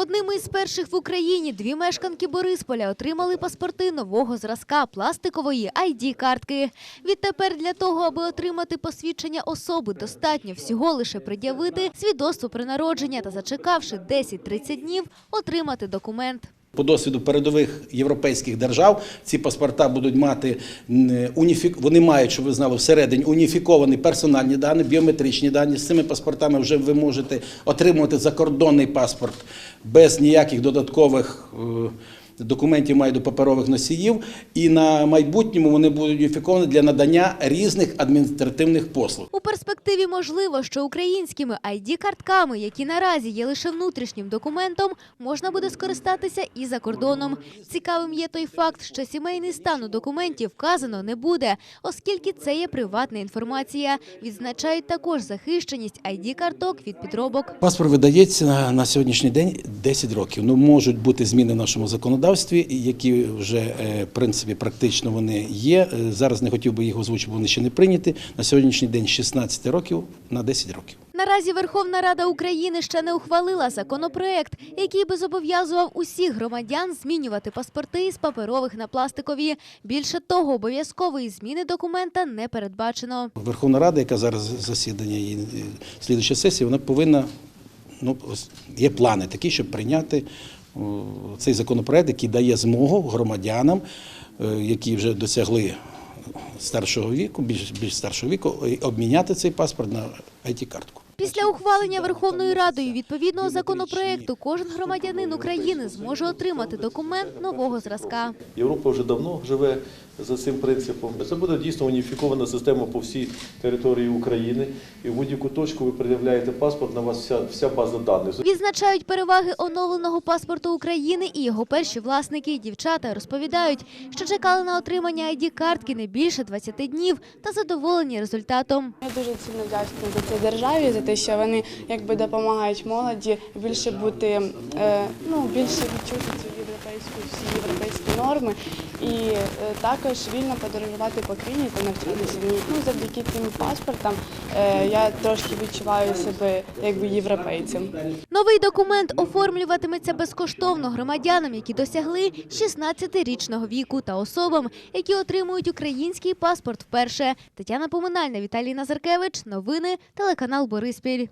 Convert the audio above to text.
Одними із перших в Україні дві мешканки Борисполя отримали паспорти нового зразка пластикової ID-картки. Відтепер для того, аби отримати посвідчення особи, достатньо всього лише пред'явити свідоцтво при народження та, зачекавши 10-30 днів, отримати документ. По досвіду передових європейських держав ці паспорта будуть мати м, уніфік... Вони мають, щоб ви знали, всередині уніфіковані персональні дані, біометричні дані. З цими паспортами вже ви можете отримувати закордонний паспорт без ніяких додаткових е, документів, має до паперових носіїв. І на майбутньому вони будуть уніфіковані для надання різних адміністративних послуг. У перспективі можливо, що українськими ID-картками, які наразі є лише внутрішнім документом, можна буде скористатися і за кордоном. Цікавим є той факт, що сімейний стан у документі вказано не буде, оскільки це є приватна інформація. Відзначають також захищеність ID-карток від підробок. Паспорт видається на, на сьогоднішній день 10 років. Ну можуть бути зміни в нашому законодавстві, які вже е, в принципі практично вони є. Е, Зараз не хотів би їх озвучити, бо вони ще не прийняті. На сьогоднішній день 16 років на 10 років. Наразі Верховна Рада України ще не ухвалила законопроект, який би зобов'язував усіх громадян змінювати паспорти із паперових на пластикові. Більше того, обов'язкової зміни документа не передбачено. Верховна Рада, яка зараз засідання і слідуюча сесія, вона повинна ну є плани такі, щоб прийняти цей законопроект, який дає змогу громадянам, е, які вже досягли старшого віку, більш, більш старшого віку, обміняти цей паспорт на IT-картку. Після ухвалення Верховною Радою відповідного законопроекту кожен громадянин України зможе отримати документ нового зразка. Європа вже давно живе за цим принципом. Це буде дійсно уніфікована система по всій території України. І в будь-яку точку ви пред'являєте паспорт, на вас вся, вся база даних. Відзначають переваги оновленого паспорту України і його перші власники. Дівчата розповідають, що чекали на отримання ID-картки не більше 20 днів та задоволені результатом. Я дуже сильно вдячна за це державі, за те, що вони якби допомагають молоді більше бути, е, ну більше відчути цю європейську всі європейські норми і е, також вільно подорожувати по країні та навчатися. Ну завдяки цим паспортам е, я трошки відчуваю себе якби європейцем. Новий документ оформлюватиметься безкоштовно громадянам, які досягли 16-річного віку, та особам, які отримують український паспорт вперше. Тетяна Поминальна, Віталій Назаркевич. Новини телеканал Бориспіль.